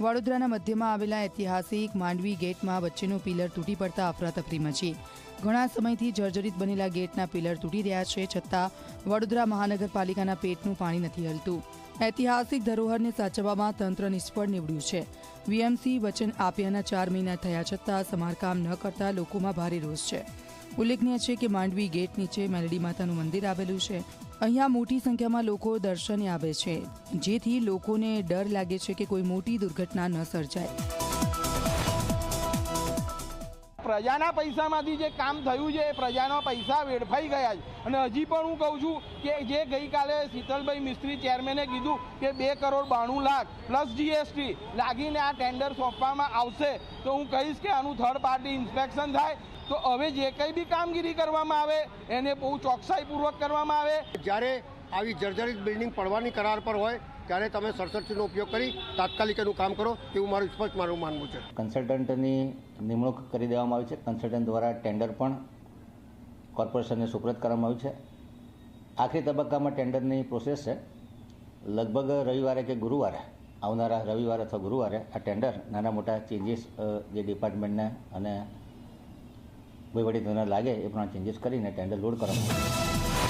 વડોદરાના મધ્યમાં આવેલા ઐતિહાસિક માંડવી ગેટમાં વચ્ચેનું પિલર તૂટી પડતા અફરાતફરી મચી. ઘણા સમયથી જર્જરિત બનેલા ગેટના પિલર તૂટી રહ્યા છે, છતાં વડોદરા મહાનગરપાલિકાના પેટનું પાણી નથી હલતું. ઐતિહાસિક ધરોહરને સાચવવામાં તંત્ર નિષ્ફળ નીવડ્યું છે. વીએમસી વચન આપ્યાના ચાર મહિના થયા છતાં સમારકામ ન કરતા લોકોમાં ભારે રોષ છે. ઉલ્લેખનીય છે કે માંડવી ગેટ નીચે મેલડી માતાનું મંદિર આવેલું છે. અહીંયા મોટી સંખ્યામાં લોકો દર્શને આવે છે. જેથી લોકોને ડર લાગે છે કે કોઈ મોટી દુર્ઘટના ન સર્જાય. પ્રજાના પૈસામાંથી જે કામ થયું છે, એ પ્રજાના પૈસા વેડફાઈ ગયા છે. અને હજી પણ હું કહું છું કે જે ગઈકાલે શીતલભાઈ મિસ્ત્રી ચેરમેને કીધું કે બે કરોડ બાણું લાખ પ્લસ જીએસટી લાગીને આ ટેન્ડર સોંપવામાં આવશે, તો હું કહીશ કે આનું થર્ડ પાર્ટી ઇન્સ્પેક્શન થાય. તો હવે જે કંઈ બી કામગીરી કરવામાં આવે, એને બહુ ચોકસાઈપૂર્વક કરવામાં આવે. જ્યારે આવી જર્જરિત બિલ્ડિંગ પડવાની કરાર પર હોય ત્યારે તમે સરસરસીનો ઉપયોગ કરી તાત્કાલિક એનું કામ કરો એવું મારું સ્પષ્ટ મારું માનવું છે. કન્સલ્ટન્ટની નિમણૂક કરી દેવામાં આવી છે. કન્સલ્ટન્ટ દ્વારા ટેન્ડર પણ કોર્પોરેશનને સુપ્રત કરવામાં આવ્યું છે. આખરી તબક્કામાં ટેન્ડરની પ્રોસેસ છે. લગભગ રવિવારે કે ગુરુવારે, આવનારા રવિવારે અથવા ગુરુવારે આ ટેન્ડર નાના મોટા ચેન્જીસ જે ડિપાર્ટમેન્ટને અને વહીવટીતંત્રને લાગે એ પ્રમાણે ચેન્જીસ કરીને ટેન્ડર લોડ કરવામાં